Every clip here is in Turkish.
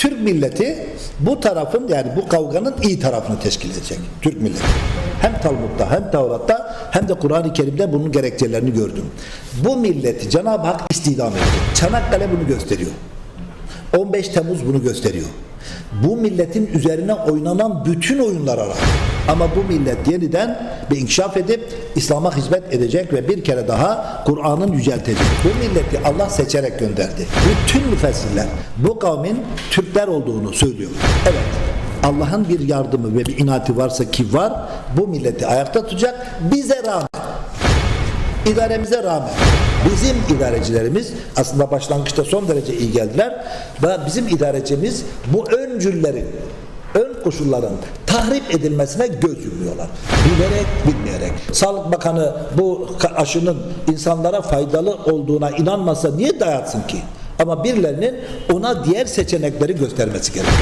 Türk milleti bu tarafın yani bu kavganın iyi tarafını teşkil edecek. Türk milleti. Hem Talmud'da hem Tevrat'ta hem de Kur'an-ı Kerim'de bunun gerekçelerini gördüm. Bu milleti Cenab-ı Hak istidam edecek. Çanakkale bunu gösteriyor. 15 Temmuz bunu gösteriyor. Bu milletin üzerine oynanan bütün oyunlara rağmen ama bu millet yeniden bir inkişaf edip İslam'a hizmet edecek ve bir kere daha Kur'an'ın yüceltecek. Bu milleti Allah seçerek gönderdi. Bütün müfessirler bu kavmin Türkler olduğunu söylüyor. Evet. Allah'ın bir yardımı ve bir inati varsa ki var bu milleti ayakta tutacak bize rağmen idaremize rağmen bizim idarecilerimiz aslında başlangıçta son derece iyi geldiler ve bizim idarecimiz bu öncüllerin ön koşulların tahrip edilmesine göz yumuyorlar. Bilerek bilmeyerek. Sağlık Bakanı bu aşının insanlara faydalı olduğuna inanmasa niye dayatsın ki? Ama birilerinin ona diğer seçenekleri göstermesi gerekiyor.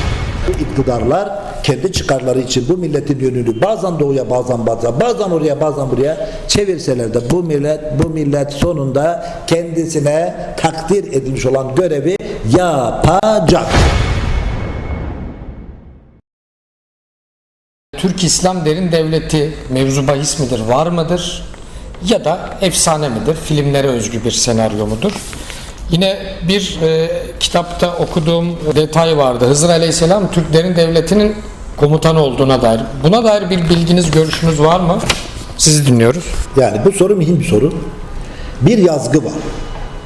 Bu iktidarlar kendi çıkarları için bu milletin yönünü bazen doğuya bazen batıya bazen oraya bazen buraya çevirseler de bu millet bu millet sonunda kendisine takdir edilmiş olan görevi yapacak. Türk İslam Derin Devleti mevzu bahis midir, var mıdır? Ya da efsane midir, filmlere özgü bir senaryo mudur? Yine bir e, kitapta okuduğum detay vardı. Hızır Aleyhisselam Türk Derin Devleti'nin komutanı olduğuna dair. Buna dair bir bilginiz, görüşünüz var mı? Sizi dinliyoruz. Yani bu soru mühim bir soru. Bir yazgı var.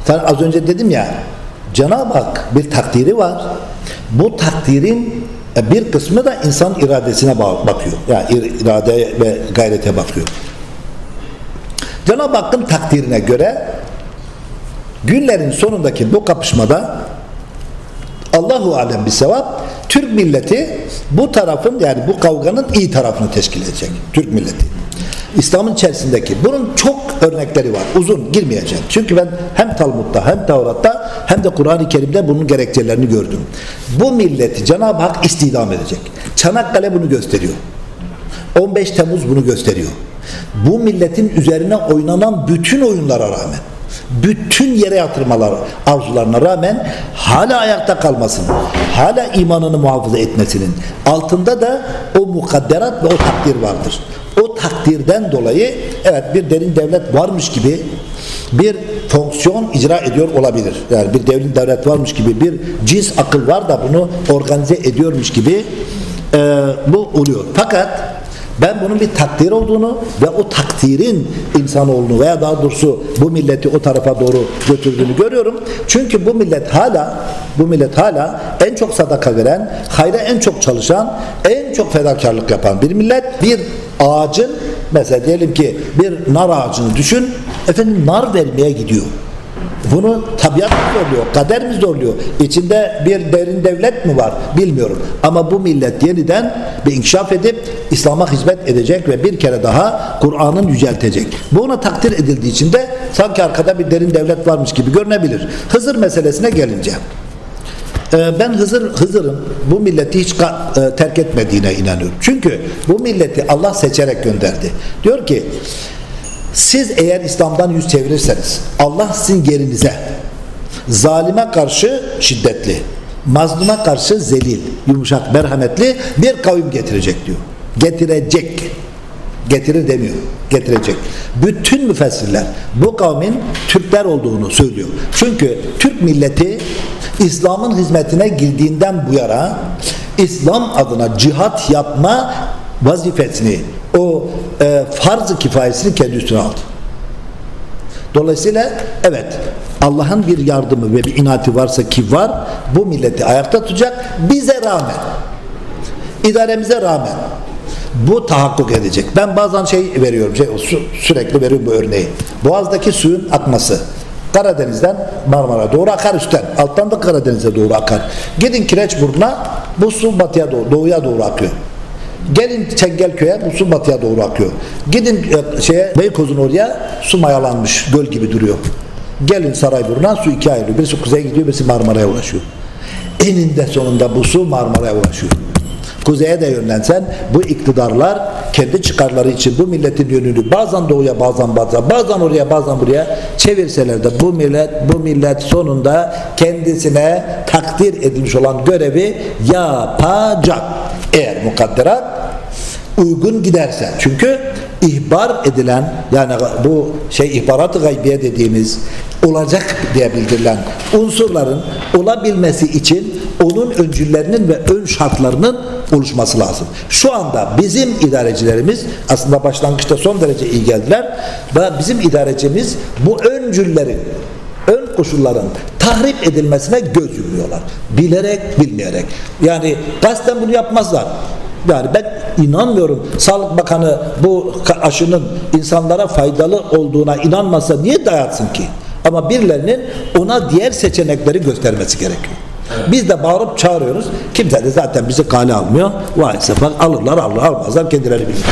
Sen az önce dedim ya Cenab-ı Hak bir takdiri var. Bu takdirin bir kısmı da insan iradesine bakıyor. Yani ir- irade ve gayrete bakıyor. Cenab-ı Hakk'ın takdirine göre günlerin sonundaki bu kapışmada Allahu alem bir sevap Türk milleti bu tarafın yani bu kavganın iyi tarafını teşkil edecek. Türk milleti. İslam'ın içerisindeki bunun çok örnekleri var. Uzun girmeyeceğim. Çünkü ben hem Talmud'da hem Tevrat'ta hem de Kur'an-ı Kerim'de bunun gerekçelerini gördüm. Bu milleti Cenab-ı Hak istidam edecek. Çanakkale bunu gösteriyor. 15 Temmuz bunu gösteriyor. Bu milletin üzerine oynanan bütün oyunlara rağmen bütün yere yatırmalar arzularına rağmen hala ayakta kalmasının, hala imanını muhafaza etmesinin altında da o mukadderat ve o takdir vardır. O takdirden dolayı evet bir derin devlet varmış gibi bir fonksiyon icra ediyor olabilir. Yani bir devlet devlet varmış gibi bir cins akıl var da bunu organize ediyormuş gibi e, bu oluyor. Fakat ben bunun bir takdir olduğunu ve o takdirin insanoğlunu veya daha doğrusu bu milleti o tarafa doğru götürdüğünü görüyorum. Çünkü bu millet hala bu millet hala en çok sadaka veren, hayra en çok çalışan, en çok fedakarlık yapan bir millet. Bir ağacın mesela diyelim ki bir nar ağacını düşün. Efendim nar vermeye gidiyor. Bunu tabiat mı zorluyor, kader mi zorluyor? İçinde bir derin devlet mi var bilmiyorum. Ama bu millet yeniden bir inkişaf edip İslam'a hizmet edecek ve bir kere daha Kur'an'ın yüceltecek. Bu ona takdir edildiği için de sanki arkada bir derin devlet varmış gibi görünebilir. Hızır meselesine gelince. Ee, Ben Hızır Hızır'ın bu milleti hiç e, terk etmediğine inanıyorum. Çünkü bu milleti Allah seçerek gönderdi. Diyor ki siz eğer İslam'dan yüz çevirirseniz Allah sizin yerinize zalime karşı şiddetli, mazluma karşı zelil, yumuşak, merhametli bir kavim getirecek diyor. Getirecek. Getirir demiyor. Getirecek. Bütün müfessirler bu kavmin Türkler olduğunu söylüyor. Çünkü Türk milleti İslam'ın hizmetine girdiğinden bu yana İslam adına cihat yapma vazifesini o e, farz-ı kifayesini kendi üstüne aldı. Dolayısıyla evet Allah'ın bir yardımı ve bir inati varsa ki var bu milleti ayakta tutacak bize rağmen idaremize rağmen bu tahakkuk edecek. Ben bazen şey veriyorum, şey, sü- sürekli veriyorum bu örneği. Boğaz'daki suyun akması. Karadeniz'den Marmara doğru akar üstten. Alttan da Karadeniz'e doğru akar. Gidin Kireçburnu'na bu su batıya doğru, doğuya doğru akıyor. Gelin Çengelköy'e bu su batıya doğru akıyor. Gidin e, şeye Beykoz'un oraya su mayalanmış göl gibi duruyor. Gelin Sarayburnu'na su ikiye ayrılıyor. Birisi kuzeye gidiyor, birisi Marmara'ya ulaşıyor. Eninde sonunda bu su Marmara'ya ulaşıyor. kuzeye de yönlensen bu iktidarlar kendi çıkarları için bu milletin yönünü bazen doğuya bazen batıya bazen oraya bazen buraya çevirseler de bu millet bu millet sonunda kendisine takdir edilmiş olan görevi yapacak. Eğer mukadderat uygun giderse. Çünkü ihbar edilen yani bu şey ihbarat-ı gaybiye dediğimiz olacak diye bildirilen unsurların olabilmesi için onun öncüllerinin ve ön şartlarının oluşması lazım. Şu anda bizim idarecilerimiz aslında başlangıçta son derece iyi geldiler ve bizim idarecimiz bu öncüllerin ön koşulların tahrip edilmesine göz yumuyorlar. Bilerek bilmeyerek. Yani kasten bunu yapmazlar. Yani ben inanmıyorum. Sağlık Bakanı bu aşının insanlara faydalı olduğuna inanmasa niye dayatsın ki? Ama birilerinin ona diğer seçenekleri göstermesi gerekiyor. Biz de bağırıp çağırıyoruz. Kimse de zaten bizi kale almıyor. Vay sefer alırlar alırlar almazlar kendileri bilir.